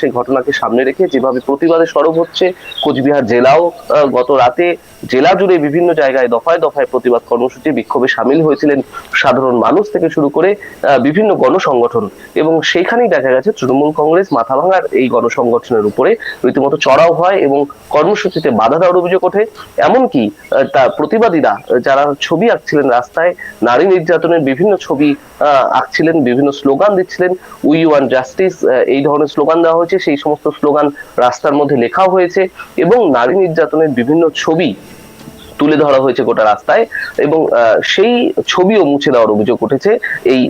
সেই ঘটনাকে সামনে রেখে যেভাবে প্রতিবাদে সরব হচ্ছে কোচবিহার জেলাও গত রাতে জেলা জুড়ে বিভিন্ন জায়গায় দফায় দফায় প্রতিবাদ কর্মসূচি বিক্ষোভে সামিল হয়েছিলেন সাধারণ মানুষ থেকে শুরু করে বিভিন্ন গণসংগঠন এবং সেইখানেই দেখা গেছে তৃণমূল কংগ্রেস মাথাভাঙার এই গণসংগঠনের উপরে। রীতিমতো চড়াও হয় এবং কর্মসূচিতে বাধা দেওয়ার অভিযোগ ওঠে। এমনকি তার প্রতিবাদীরা যারা ছবি আঁকছিলেন রাস্তায়, নারী নির্যাতনের বিভিন্ন ছবি আঁকছিলেন, বিভিন্ন স্লোগান দিচ্ছিলেন। উই ওয়ান জাস্টিস এই ধরনের স্লোগান দেওয়া হয়েছে সেই সমস্ত স্লোগান রাস্তার মধ্যে লেখাও হয়েছে এবং নারী নির্যাতনের বিভিন্ন ছবি তুলে ধরা হয়েছে গোটা রাস্তায় এবং সেই ছবিও মুছে দেওয়ার অভিযোগ উঠেছে এই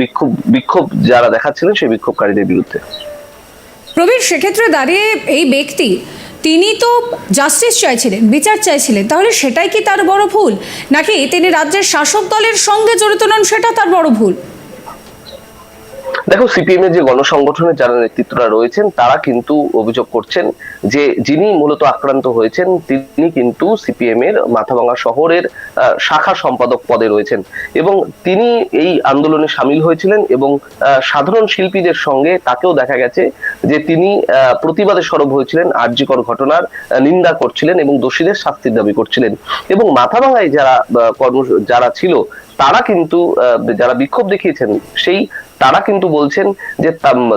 বিক্ষোভ বিক্ষোভ যারা দেখাচ্ছিলেন সেই বিক্ষোভকারীদের বিরুদ্ধে। প্রবীর, সেক্ষেত্রে দাঁড়িয়ে এই ব্যক্তি, তিনি তো জাস্টিস চাইছিলেন, বিচার চাইছিলেন, তাহলে সেটাই কি তার বড় ভুল? নাকি তিনি রাজ্যের শাসক দলের সঙ্গে জড়িত নন, সেটা তার বড় ভুল? দেখো সিপিএম এর যে গণসংগঠনের যারা নেতৃত্বরা রয়েছেন, তারা কিন্তু অভিযোগ করছেন যে যিনি মূলত আক্রান্ত হয়েছেন, তিনি কিন্তু সিপিএম এর মাথাভাঙা শহরের শাখা সম্পাদক পদে রয়েছেন। এবং তিনি এই আন্দোলনে সামিল হয়েছিলেন এবং সাধারণ শিল্পীদের সঙ্গে তাকেও দেখা গেছে যে তিনি প্রতিবাদে সরব হয়েছিলেন, আর্যিকর ঘটনার নিন্দা করছিলেন এবং দোষীদের শাস্তির দাবি করছিলেন। এবং মাথাভাঙায় যারা কর্ম, যারা ছিল, তারা কিন্তু যারা বিক্ষোভ দেখিয়েছেন, সেই তারা কিন্তু বলছেন যে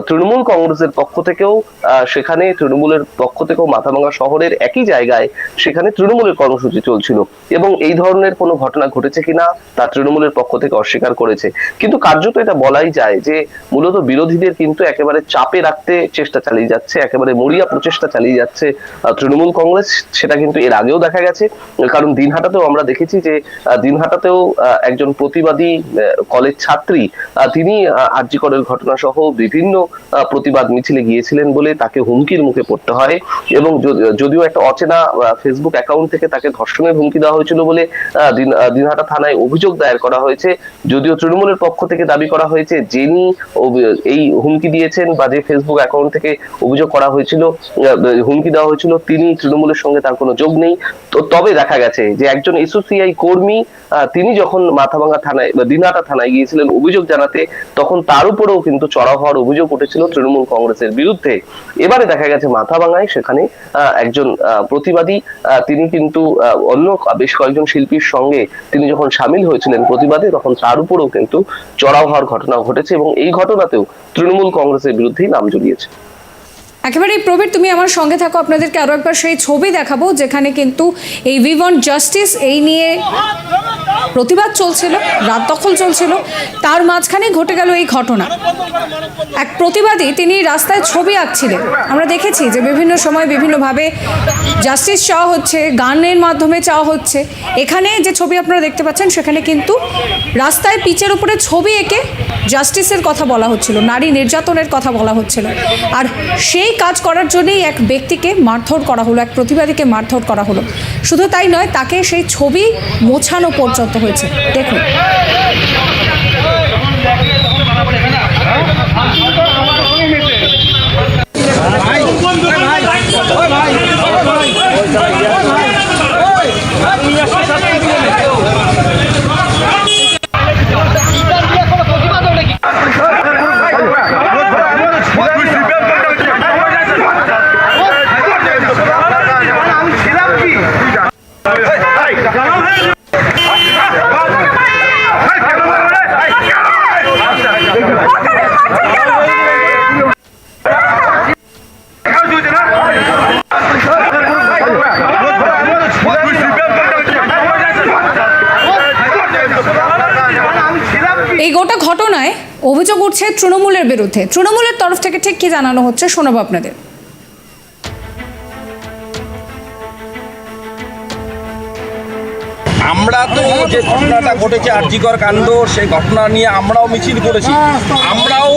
তৃণমূল কংগ্রেসের পক্ষ থেকেও সেখানে তৃণমূলের পক্ষ থেকেও মাথাভাঙা শহরের একই জায়গায় সেখানে তৃণমূলের কর্মসূচি চলছিল। এবং এই ধরনের কোনো ঘটনা ঘটেছে কিনা, তা তৃণমূলের পক্ষ থেকে অস্বীকার করেছে। কিন্তু কার্যত এটা বলাই যায় যে, মূলত বিরোধীদের কিন্তু একেবারে চাপে রাখতে চেষ্টা চালিয়ে যাচ্ছে, একেবারে মরিয়া প্রচেষ্টা চালিয়ে যাচ্ছে তৃণমূল কংগ্রেস। সেটা কিন্তু এর আগেও দেখা গেছে। কারণ দিনহাটাতেও আমরা দেখেছি যে দিনহাটাতেও একজন প্রতিবাদী কলেজ ছাত্রী তিনি আর্যিকরের ঘটনা সহ বিভিন্ন প্রতিবাদ মিছিলে গিয়েছিলেন বলে তাকে হুমকির মুখে পড়তে হয় এবং যদিও একটা অচেনা ফেসবুক অ্যাকাউন্ট থেকে তাকে ধর্ষণের হুমকি দেওয়া হয়েছিল বলে দিন- দিনহাটা থানায় অভিযোগ দায়ের করা হয়েছে। যদিও তৃণমূলের পক্ষ থেকে দাবি করা হয়েছে যিনি এই হুমকি দিয়েছেন বা যে ফেসবুক অ্যাকাউন্ট থেকে অভিযোগ করা হয়েছিল হুমকি দেওয়া হয়েছিল, তিনি তৃণমূলের সঙ্গে তার কোনো যোগ নেই। তো তবে দেখা গেছে যে একজন এসোসিআই কর্মী তিনি যখন মাথাভাঙা থানায় বা দিনহাটা থানায় গিয়েছিলেন অভিযোগ জানাতে, তখন তার উপরেও কিন্তু চড়া হওয়ার অভিযোগ উঠেছিল তৃণমূল কংগ্রেসের বিরুদ্ধে। এবারে দেখা গেছে মাথা ভাঙায়, সেখানে একজন প্রতিবাদী তিনি কিন্তু অন্য বেশ কয়েকজন শিল্পীর সঙ্গে তিনি যখন সামিল হয়েছিলেন প্রতিবাদে, তখন তার উপরেও কিন্তু চড়া হওয়ার ঘটনা ঘটেছে এবং এই ঘটনাতেও তৃণমূল কংগ্রেসের বিরুদ্ধেই নাম জড়িয়েছে। একেবারে প্রবীর, তুমি আমার সঙ্গে থাকো, আপনাদেরকে আরও একবার সেই ছবি দেখাবো, যেখানে কিন্তু এই ওয়ান্ট জাস্টিস এই নিয়ে প্রতিবাদ চলছিল, রাত দখল চলছিল, তার মাঝখানে ঘটে গেল এই ঘটনা। এক প্রতিবাদী তিনি রাস্তায় ছবি আঁকছিলেন। আমরা দেখেছি যে বিভিন্ন সময় বিভিন্নভাবে জাস্টিস চাওয়া হচ্ছে গানের মাধ্যমে চাওয়া হচ্ছে। এখানে যে ছবি আপনারা দেখতে পাচ্ছেন, সেখানে কিন্তু রাস্তায় পিচের উপরে ছবি এঁকে জাস্টিসের কথা বলা হচ্ছিল, নারী নির্যাতনের কথা বলা হচ্ছিল। আর সেই কাজ করার জন্যই এক ব্যক্তিকে মারধর করা হলো এক প্রতিবাদীকে মারধর করা হলো শুধু তাই নয় তাকে সেই ছবি মোছানো পর্যন্ত হয়েছে দেখুন এই তৃণমূলের বিরুদ্ধে। তৃণমূলের তরফ থেকে ঠিক কি জানানো হচ্ছে শোনাবো আপনাদের। আমরা তো যে ঘটনাটা ঘটেছে আর্যিকর কাণ্ড, সেই ঘটনা নিয়ে আমরাও মিছিল করেছি। আমরাও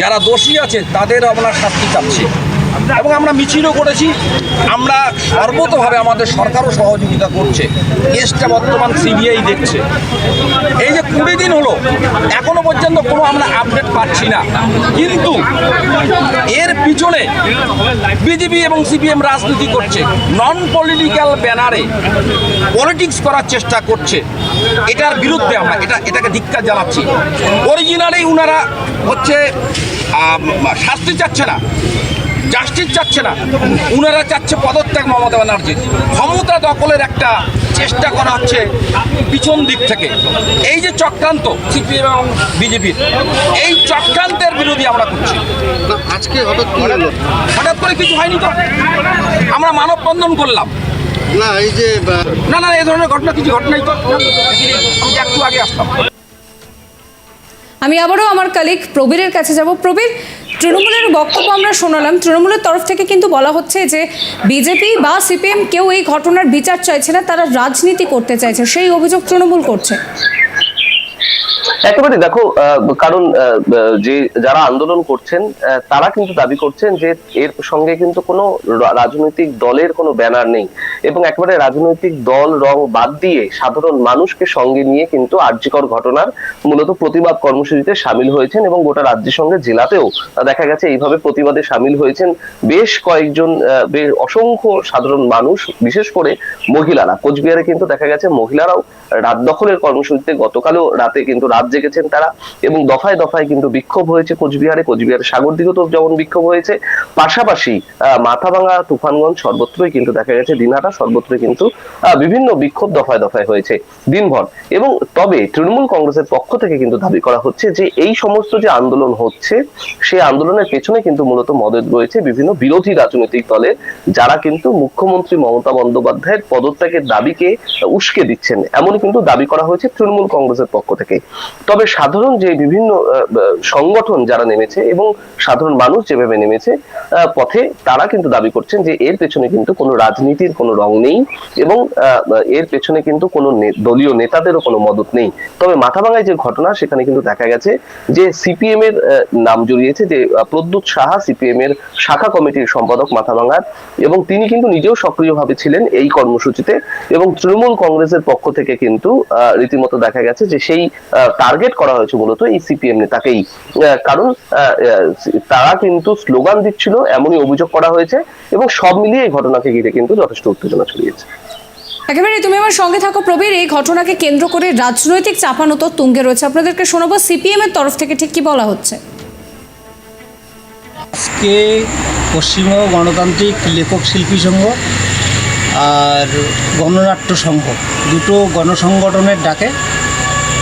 যারা দোষী আছে, তাদের আমরা শাস্তি চাচ্ছি। এবং আমরা মিছিলও করেছি। আমরা সর্বতভাবে আমাদের সরকারও সহযোগিতা করছে। কেসটা বর্তমান সিবিআই দেখছে। এই যে কুড়ি দিন হলো, এখনও পর্যন্ত কোনো আমরা আপডেট পাচ্ছি না। কিন্তু এর পিছনে বিজেপি এবং সিপিএম রাজনীতি করছে। নন পলিটিক্যাল ব্যানারে পলিটিক্স করার চেষ্টা করছে। এটার বিরুদ্ধে আমরা এটা এটাকে ধিক্কার জানাচ্ছি। অরিজিনালি উনারা হচ্ছে শাস্তি চাচ্ছে না। জাস্টিস চাচ্ছে না। উনারা চাচ্ছে পদত্যাগ মমতা ব্যানার্জির ক্ষমতা দখলের একটা চেষ্টা করা হচ্ছে পিছন দিক থেকে। এই যে চক্রান্ত সিপিএম এবং বিজেপির এই চক্রান্তের বিরোধী আমরা করছি। আজকে হঠাৎ হঠাৎ করে কিছু হয়নি তো? আমরা মানববন্ধন করলাম। না এই যে না না এই ধরনের ঘটনা কিছু ঘটনাই তো। আমি একটু আগে আসলাম। আমি আবারও আমার কালিক প্রবীরের কাছে যাব। প্রবীর, তৃণমূলের বক্তব্য আমরা শোনালাম। তৃণমূলের তরফ থেকে কিন্তু বলা হচ্ছে যে বিজেপি বা সিপিএম কেউ এই ঘটনার বিচার চাইছে না, তারা রাজনীতি করতে চাইছে। সেই অভিযোগ তৃণমূল করছে। একেবারে দেখো কারণ যে যারা আন্দোলন করছেন তারা কিন্তু দাবি করছেন যে এর সঙ্গে কিন্তু কোনো রাজনৈতিক দলের কোনো ব্যানার নেই। এবং একেবারে রাজনৈতিক দল রং বাদ দিয়ে সাধারণ মানুষকে সঙ্গে নিয়ে কিন্তু আর্যিকর ঘটনার মূলত প্রতিবাদ কর্মসূচিতে সামিল হয়েছেন এবং গোটা রাজ্যের সঙ্গে জেলাতেও দেখা গেছে এইভাবে প্রতিবাদে সামিল হয়েছেন বেশ কয়েকজন অসংখ্য সাধারণ মানুষ, বিশেষ করে মহিলারা। কোচবিহারে কিন্তু দেখা গেছে মহিলারাও রাত দখলের কর্মসূচিতে গতকালও রাতে কিন্তু রাত জেগেছেন তারা। এবং দফায় দফায় কিন্তু বিক্ষোভ হয়েছে কোচবিহারে। কোচবিহারের সাগর দিকেও যেমন বিক্ষোভ হয়েছে, পাশাপাশি মাথাভাঙা, তুফানগঞ্জ সর্বত্রই কিন্তু দেখা গেছে দিনহাটা সর্বত্রই কিন্তু বিভিন্ন বিক্ষোভ দফায় দফায় হয়েছে দিনভর। এবং তবে তৃণমূল কংগ্রেসের পক্ষ থেকে কিন্তু দাবি করা হচ্ছে যে এই সমস্ত যে আন্দোলন হচ্ছে, সেই আন্দোলনের পেছনে কিন্তু মূলত মদত রয়েছে বিভিন্ন বিরোধী রাজনৈতিক দলের যারা কিন্তু মুখ্যমন্ত্রী মমতা বন্দ্যোপাধ্যায়ের পদত্যাগের দাবিকে উস্কে দিচ্ছেন। এমনই কিন্তু দাবি করা হয়েছে তৃণমূল কংগ্রেসের পক্ষ থেকে। তবে সাধারণ যে বিভিন্ন সংগঠন যারা নেমেছে এবং সাধারণ মানুষ যেভাবে নেমেছে পথে তারা কিন্তু দাবি করছেন যে এর পেছনে কিন্তু কোনো রাজনীতির কোনো রং নেই এবং এর পেছনে কিন্তু কোনো দলীয় নেতাদেরও কোনো মদত নেই। তবে মাথাভাঙায় যে ঘটনা, সেখানে কিন্তু দেখা গেছে যে সিপিএম এর নাম জড়িয়েছে যে প্রদ্যুৎ সাহা সিপিএম এর শাখা কমিটির সম্পাদক মাথাভাঙার এবং তিনি কিন্তু নিজেও সক্রিয়ভাবে ছিলেন এই কর্মসূচিতে এবং তৃণমূল কংগ্রেসের পক্ষ থেকে কিন্তু রীতিমতো দেখা গেছে যে সেই টার্গেট করা হয়েছে মূলত এই সিপিএম নেতাকেই কারণ তারা কিন্তু স্লোগান দিচ্ছিল এমনই অভিযোগ করা হয়েছে এবং সব মিলিয়ে এই ঘটনাকে ঘিরে কিন্তু যথেষ্ট উত্তেজনা ছড়িয়েছে। একেবারে তুমি আমার সঙ্গে থাকো প্রবীর এই ঘটনাকে কেন্দ্র করে রাজনৈতিক চাপানো তো তুঙ্গে রয়েছে। আপনাদেরকে শোনাবো সিপিএম এর তরফ থেকে ঠিক কি বলা হচ্ছে। আজকে পশ্চিমবঙ্গ গণতান্ত্রিক লেখক শিল্পী সংঘ আর গণনাট্য সংঘ দুটো গণসংগঠনের ডাকে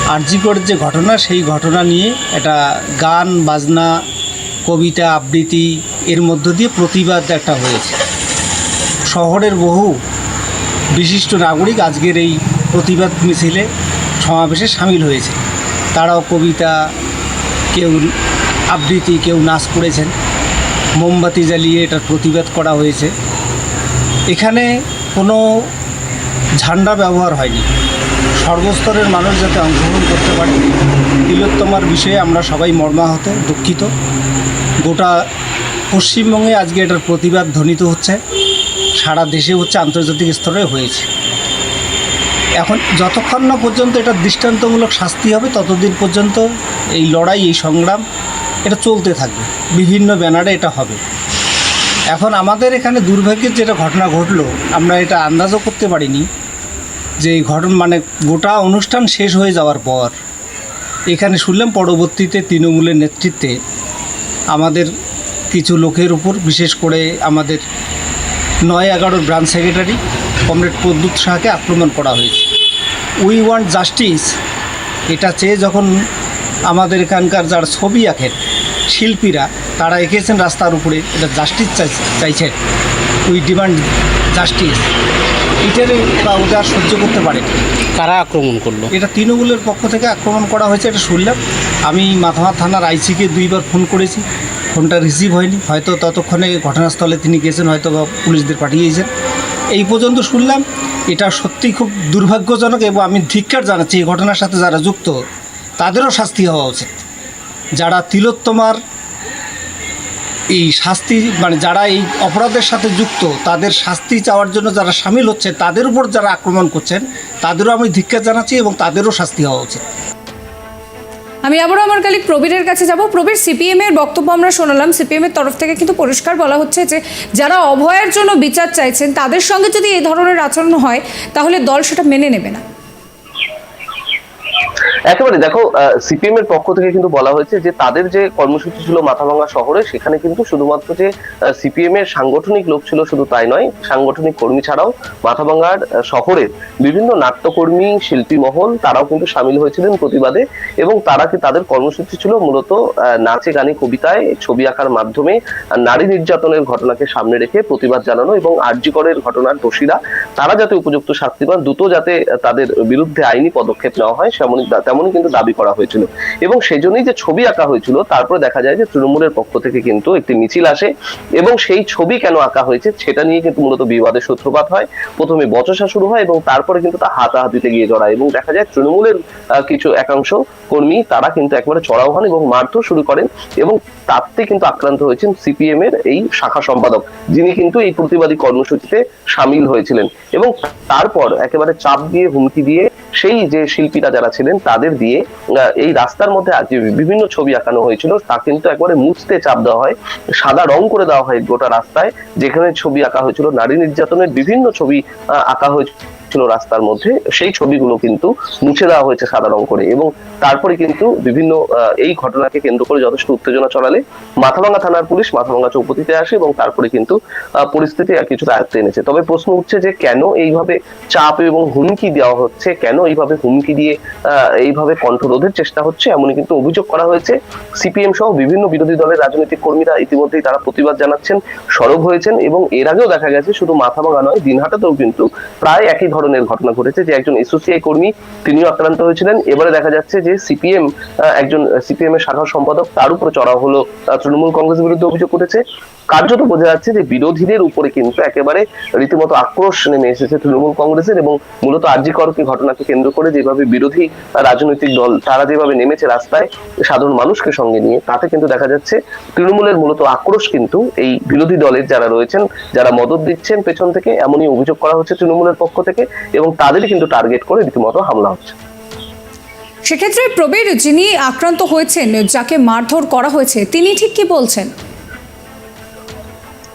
আরজিকর যে ঘটনা, সেই ঘটনা নিয়ে একটা গান, বাজনা, কবিতা, আবৃত্তি এর মধ্য দিয়ে প্রতিবাদ একটা হয়েছে। শহরের বহু বিশিষ্ট নাগরিক আজকের এই প্রতিবাদ মিছিলে সমাবেশে সামিল হয়েছে। তারাও কবিতা, কেউ আবৃত্তি, কেউ নাচ করেছেন। মোমবাতি জ্বালিয়ে এটার প্রতিবাদ করা হয়েছে। এখানে কোনো ঝান্ডা ব্যবহার হয়নি। সর্বস্তরের মানুষ যাতে অংশগ্রহণ করতে পারে। তিলোত্তমার বিষয়ে আমরা সবাই মর্মাহত, দুঃখিত। গোটা পশ্চিমবঙ্গে আজকে এটার প্রতিবাদ ধ্বনিত হচ্ছে। সারা দেশে হচ্ছে আন্তর্জাতিক স্তরে হয়েছে। এখন যতক্ষণ না পর্যন্ত এটা দৃষ্টান্তমূলক শাস্তি হবে, ততদিন পর্যন্ত এই লড়াই, এই সংগ্রাম, এটা চলতে থাকবে। বিভিন্ন ব্যানারে এটা হবে। এখন আমাদের এখানে দুর্ভাগ্যের যেটা ঘটনা ঘটলো, আমরা এটা আন্দাজও করতে পারিনি। যে এই ঘটনা মানে গোটা অনুষ্ঠান শেষ হয়ে যাওয়ার পর এখানে শুনলাম পরবর্তীতে তৃণমূলের নেতৃত্বে আমাদের কিছু লোকের উপর, বিশেষ করে আমাদের নয় এগারোর ব্রাঞ্চ সেক্রেটারি কমরেড প্রদ্যুৎ শাহকে আক্রমণ করা হয়েছে। We want justice. এটা চেয়ে যখন আমাদের এখানকার যারা ছবি আঁকেন, শিল্পীরা, তারা এঁকেছেন রাস্তার উপরে, এটা জাস্টিস চাইছেন। We demand justice. এটারে বা ওটা সহ্য করতে পারে। কারা আক্রমণ করল? এটা তৃণমূলের পক্ষ থেকে আক্রমণ করা হয়েছে এটা শুনলাম। আমি মাথামা থানার আইসিকে দুইবার ফোন করেছি। ফোনটা রিসিভ হয়নি। হয়তো ততক্ষণে ঘটনাস্থলে তিনি গেছেন হয়তো বা পুলিশদের পাঠিয়েছেন। এই পর্যন্ত শুনলাম এটা সত্যি খুব দুর্ভাগ্যজনক এবং আমি ধিক্কার জানাচ্ছি এই ঘটনার সাথে যারা যুক্ত তাদেরও শাস্তি হওয়া উচিত। যারা তিলোত্তমার এই শাস্তি মানে যারা এই অপরাধের সাথে যুক্ত, তাদের শাস্তি চাওয়ার জন্য যারা সামিল হচ্ছে, তাদের উপর যারা আক্রমণ করছেন, তাদেরও আমি ধিক্কার জানাচ্ছি এবং তাদেরও শাস্তি হওয়া উচিত। আমি আবারও আমার কালিক প্রবীরের কাছে যাব। প্রবীর সিপিএম এর বক্তব্য আমরা শোনালাম। সিপিএম এর তরফ থেকে কিন্তু পরিষ্কার বলা হচ্ছে যে, যারা অভয়ের জন্য বিচার চাইছেন, তাদের সঙ্গে যদি এই ধরনের আচরণ হয়, তাহলে দল সেটা মেনে নেবে না। একেবারে দেখো সিপিএম এর পক্ষ থেকে কিন্তু বলা হয়েছে যে তাদের যে কর্মসূচি ছিল মাথাভাঙা শহরে সেখানে কিন্তু শুধুমাত্র যে সিপিএম এর সাংগঠনিক লোক ছিল শুধু তাই নয় সাংগঠনিক কর্মী ছাড়াও মাথাভাঙার আহ, শহরের বিভিন্ন নাট্যকর্মী শিল্পী মহল তারাও কিন্তু সামিল হয়েছিলেন প্রতিবাদে এবং তারা কি তাদের কর্মসূচি ছিল মূলত নাচে গানে কবিতায় ছবি আঁকার মাধ্যমে নারী নির্যাতনের ঘটনাকে সামনে রেখে প্রতিবাদ জানানো এবং আর্যিকরের ঘটনার দোষীরা তারা যাতে উপযুক্ত শাস্তি পান দ্রুত যাতে তাদের বিরুদ্ধে আইনি পদক্ষেপ নেওয়া হয় সেমনই তেমনই কিন্তু দাবি করা হয়েছিল। এবং সেই জন্যই যে ছবি আঁকা হয়েছিল, তারপরে দেখা যায় যে তৃণমূলের পক্ষ থেকে কিন্তু একটি মিছিল আসে এবং সেই ছবি কেন আঁকা হয়েছে সেটা নিয়ে কিন্তু মূলত বিবাদের সূত্রপাত হয়। প্রথমে বচসা শুরু হয় এবং তারপরে কিন্তু তা হাতাহাতিতে গিয়ে জড়ায় এবং দেখা যায় তৃণমূলের কিছু একাংশ কর্মী তারা কিন্তু একবারে চড়াও হন এবং মারধর শুরু করেন এবং তাতে কিন্তু আক্রান্ত হয়েছেন সিপিএম এর এই শাখা সম্পাদক, যিনি কিন্তু এই প্রতিবাদী কর্মসূচিতে সামিল হয়েছিলেন। এবং তারপর একেবারে চাপ দিয়ে হুমকি দিয়ে সেই যে শিল্পীরা যারা ছিলেন, তাদের দিয়ে এই রাস্তার মধ্যে বিভিন্ন ছবি আঁকানো হয়েছিল, তা কিন্তু একবারে মুছতে চাপ দেওয়া হয়, সাদা রং করে দেওয়া হয় গোটা রাস্তায়, যেখানে ছবি আঁকা হয়েছিল, নারী নির্যাতনের বিভিন্ন ছবি আঁকা হয়েছিল। রাস্তার মধ্যে, সেই ছবিগুলো কিন্তু মুছে দেওয়া হয়েছে সাদা রং করে এবং তারপরে কিন্তু বিভিন্ন এই ঘটনাকে কেন্দ্র করে যথেষ্ট উত্তেজনা চলালে মাথাভাঙ্গা থানার পুলিশ মাথাভাঙ্গা চৌপতিতে আসে এবং তারপরে কিন্তু পরিস্থিতি আর কিছুটা আয়ত্তে এনেছে। তবে প্রশ্ন উঠছে যে কেন এইভাবে চাপ এবং হুমকি দেওয়া হচ্ছে? কেন এইভাবে হুমকি দিয়ে এইভাবে কণ্ঠরোধের চেষ্টা হচ্ছে? এমনই কিন্তু অভিযোগ করা হয়েছে। সিপিএম সহ বিভিন্ন বিরোধী দলের রাজনৈতিক কর্মীরা ইতিমধ্যেই তারা প্রতিবাদ জানাচ্ছেন, সরব হয়েছেন এবং এর আগেও দেখা গেছে, শুধু মাথাভাঙা নয়, দিনহাটাতেও কিন্তু প্রায় একই ধরনের ঘটনা ঘটেছে যে একজন এসোসিআই কর্মী তিনিও আক্রান্ত হয়েছিলেন। এবারে দেখা যাচ্ছে যে সিপিএম একজন সিপিএম এর শাখা সম্পাদক তার উপর চড়া হলো। তৃণমূল কংগ্রেস বিরুদ্ধে অভিযোগ করেছে কার্যত বোঝা যাচ্ছে যে বিরোধীদের উপরে কিন্তু একেবারে রীতিমতো আক্রোশ নেমে এসেছে তৃণমূল কংগ্রেসের এবং মূলত আর্যিকরকে ঘটনাকে কেন্দ্র করে যেভাবে বিরোধী রাজনৈতিক দল, তারা যেভাবে নেমেছে রাস্তায় সাধারণ মানুষকে সঙ্গে নিয়ে, তাতে কিন্তু দেখা যাচ্ছে তৃণমূলের মূলত আক্রোশ কিন্তু এই বিরোধী দলের যারা রয়েছেন, যারা মদত দিচ্ছেন পেছন থেকে, এমনই অভিযোগ করা হচ্ছে তৃণমূলের পক্ষ থেকে এবং তাদেরই কিন্তু টার্গেট করে রীতিমতো হামলা হচ্ছে। সেক্ষেত্রে প্রবীর যিনি আক্রান্ত হয়েছেন, যাকে মারধর করা হয়েছে, তিনি ঠিক কি বলছেন?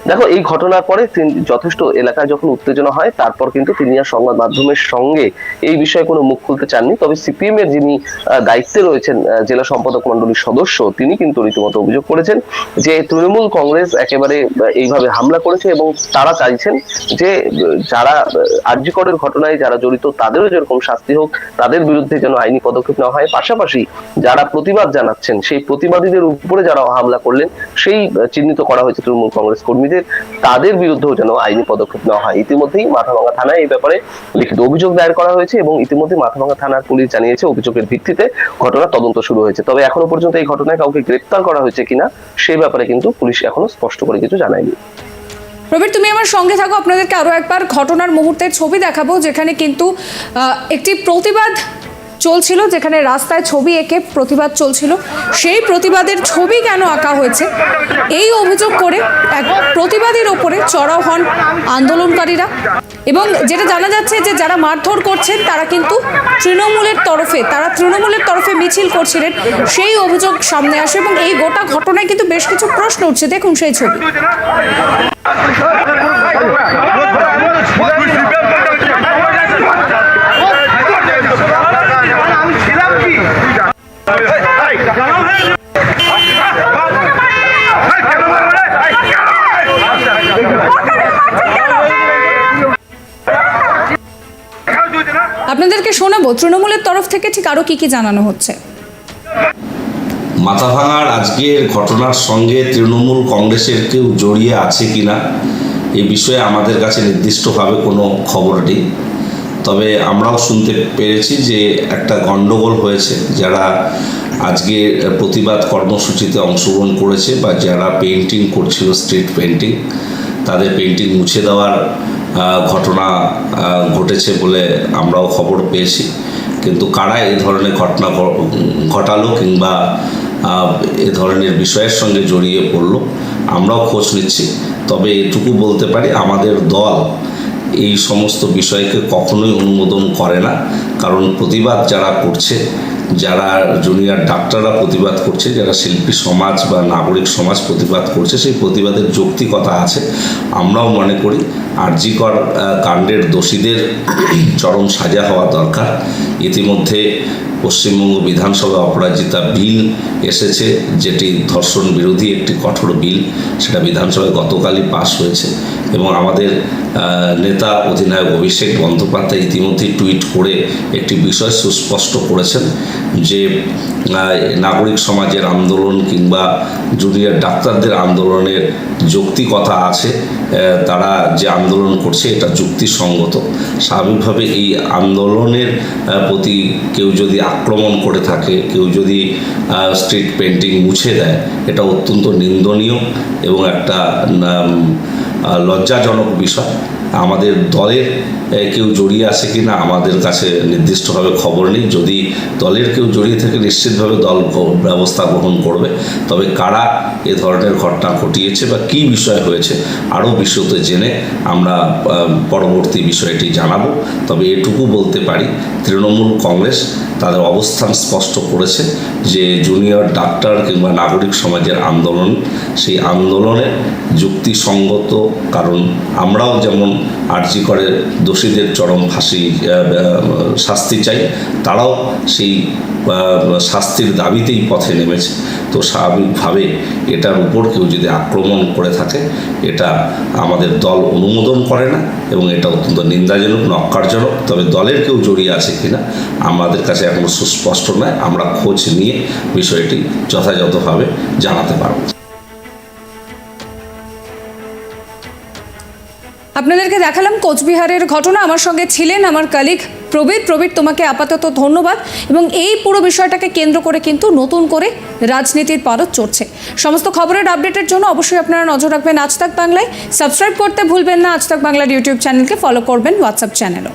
দেখো, এই ঘটনার পরে যথেষ্ট এলাকায় যখন উত্তেজনা হয়, তারপর কিন্তু তিনি আর সংবাদ মাধ্যমের সঙ্গে এই বিষয়ে কোনো মুখ খুলতে চাননি। তবে সিপিএম এর যিনি দায়িত্বে রয়েছেন জেলা সম্পাদক মন্ডলীর সদস্য, তিনি কিন্তু রীতিমতো অভিযোগ করেছেন যে তৃণমূল কংগ্রেস একেবারে এইভাবে হামলা করেছে এবং তারা চাইছেন যে, যারা আর্যিকরের ঘটনায় যারা জড়িত, তাদেরও যেরকম শাস্তি হোক, তাদের বিরুদ্ধে যেন আইনি পদক্ষেপ নেওয়া হয়। পাশাপাশি যারা প্রতিবাদ জানাচ্ছেন, সেই প্রতিবাদীদের উপরে যারা হামলা করলেন, সেই চিহ্নিত করা হয়েছে তৃণমূল কংগ্রেস কর্মীদের। তাদের বিরুদ্ধেও যেন আইনি পদক্ষেপ নেওয়া হয়। ইতিমধ্যেই মাথাভাঙ্গা থানায় এই ব্যাপারে লিখিত অভিযোগ দায়ের করা হয়েছে এবং ইতিমধ্যে মাথাভাঙ্গা থানার পুলিশ জানিয়েছে, অভিযোগের ভিত্তিতে ঘটনা তদন্ত শুরু হয়েছে। তবে এখনও পর্যন্ত এই ঘটনায় কাউকে গ্রেপ্তার করা হয়েছে কিনা সেই ব্যাপারে কিন্তু পুলিশ এখনও স্পষ্ট করে কিছু জানায়নি। প্রবীর তুমি আমার সঙ্গে থাকো। আপনাদেরকে আরও একবার ঘটনার মুহূর্তের ছবি দেখাবো, যেখানে কিন্তু একটি প্রতিবাদ চলছিল, যেখানে রাস্তায় ছবি এঁকে প্রতিবাদ চলছিল। সেই প্রতিবাদের ছবি কেন আঁকা হয়েছে? এই অভিযোগ করে এক প্রতিবাদের ওপরে চড়াও হন আন্দোলনকারীরা। এবং যেটা জানা যাচ্ছে যে যারা মারধর করছেন, তারা কিন্তু তৃণমূলের তরফে, তারা তৃণমূলের তরফে মিছিল করছিলেন। সেই অভিযোগ সামনে আসে এবং এই গোটা ঘটনায় কিন্তু বেশ কিছু প্রশ্ন উঠছে। দেখুন সেই ছবি। আপনাদেরকে শোনাবো, তৃণমূলের তরফ থেকে ঠিক আরও কি কি জানানো হচ্ছে? মাথা ভাঙার আজকের ঘটনার সঙ্গে তৃণমূল কংগ্রেসের কেউ জড়িয়ে আছে কিনা, এ বিষয়ে আমাদের কাছে নির্দিষ্টভাবে কোনো খবর নেই। তবে আমরাও শুনতে পেরেছি যে একটা গণ্ডগোল হয়েছে, যারা আজকে প্রতিবাদ কর্মসূচিতে অংশগ্রহণ করেছে বা যারা পেন্টিং করছিল স্ট্রিট পেন্টিং তাদের পেন্টিং মুছে দেওয়ার ঘটনা ঘটেছে বলে আমরাও খবর পেয়েছি। কিন্তু কারা এই ধরনের ঘটনা ঘটালো কিংবা এ ধরনের বিষয়ের সঙ্গে জড়িয়ে পড়ল, আমরাও খোঁজ নিচ্ছি। তবে এটুকু বলতে পারি, আমাদের দল এই সমস্ত বিষয়কে কখনোই অনুমোদন করে না। কারণ প্রতিবাদ যারা করছে যারা জুনিয়র ডাক্তাররা প্রতিবাদ করছে যারা শিল্পী সমাজ বা নাগরিক সমাজ প্রতিবাদ করছে সেই প্রতিবাদের যৌক্তিকতা আছে আমরাও মনে করি। আরজিকর আহ, কাণ্ডের দোষীদের চরম সাজা হওয়া দরকার। ইতিমধ্যে পশ্চিমবঙ্গ বিধানসভায় অপরাজিতা বিল এসেছে যেটি ধর্ষণ বিরোধী একটি কঠোর বিল। সেটা বিধানসভায় গতকালই পাশ হয়েছে এবং আমাদের নেতা অধিনায়ক অভিষেক বন্দ্যোপাধ্যায় ইতিমধ্যেই টুইট করে একটি বিষয় সুস্পষ্ট করেছেন। যে নাগরিক সমাজের আন্দোলন কিংবা জুনিয়র ডাক্তারদের আন্দোলনের যৌক্তিকতা আছে তারা যে আন্দোলন করছে এটা যুক্তিসঙ্গত। স্বাভাবিকভাবে এই আন্দোলনের প্রতি কেউ যদি আক্রমণ করে থাকে, কেউ যদি স্ট্রিট পেন্টিং মুছে দেয়, এটা অত্যন্ত নিন্দনীয় এবং একটা লজ্জাজনক বিষয়। আমাদের দলের কেউ জড়িয়ে আছে কি না আমাদের কাছে নির্দিষ্টভাবে খবর নেই। যদি দলের কেউ জড়িয়ে থাকে, নিশ্চিতভাবে দল ব্যবস্থা গ্রহণ করবে। তবে কারা এ ধরনের ঘটনা ঘটিয়েছে বা কী বিষয় হয়েছে, আরও বিশদে জেনে আমরা পরবর্তী বিষয়টি জানাব। তবে এটুকু বলতে পারি, তৃণমূল কংগ্রেস তাদের অবস্থান স্পষ্ট করেছে যে, জুনিয়র ডাক্তার কিংবা নাগরিক সমাজের আন্দোলন, সেই আন্দোলনের যুক্তিসঙ্গত কারণ, আমরাও যেমন আর্জি করে, দোষীদের চরম ফাঁসি শাস্তি চাই। তারাও সেই শাস্তির দাবিতেই পথে নেমেছে। তো স্বাভাবিকভাবে এটার উপর কেউ যদি আক্রমণ করে থাকে, এটা আমাদের দল অনুমোদন করে না এবং এটা অত্যন্ত নিন্দাজনক, নক্কারজনক। তবে দলের কেউ জড়িয়ে আছে কিনা, আমাদের কাছে এখনও সুস্পষ্ট নয়। আমরা খোঁজ নিয়ে বিষয়টি যথাযথভাবে জানাতে পারব। আপনাদেরকে দেখালাম কোচবিহারের ঘটনা। আমার সঙ্গে ছিলেন আমার কালিক প্রবীর। প্রবীর, তোমাকে আপাতত ধন্যবাদ। এবং এই পুরো বিষয়টাকে কেন্দ্র করে কিন্তু নতুন করে রাজনীতির পারত চড়ছে। সমস্ত খবরের আপডেটের জন্য অবশ্যই আপনারা নজর রাখবেন আজ তাক বাংলায়। সাবস্ক্রাইব করতে ভুলবেন না। আজ তাক বাংলার ইউটিউব চ্যানেলকে ফলো করবেন হোয়াটসঅ্যাপ চ্যানেলও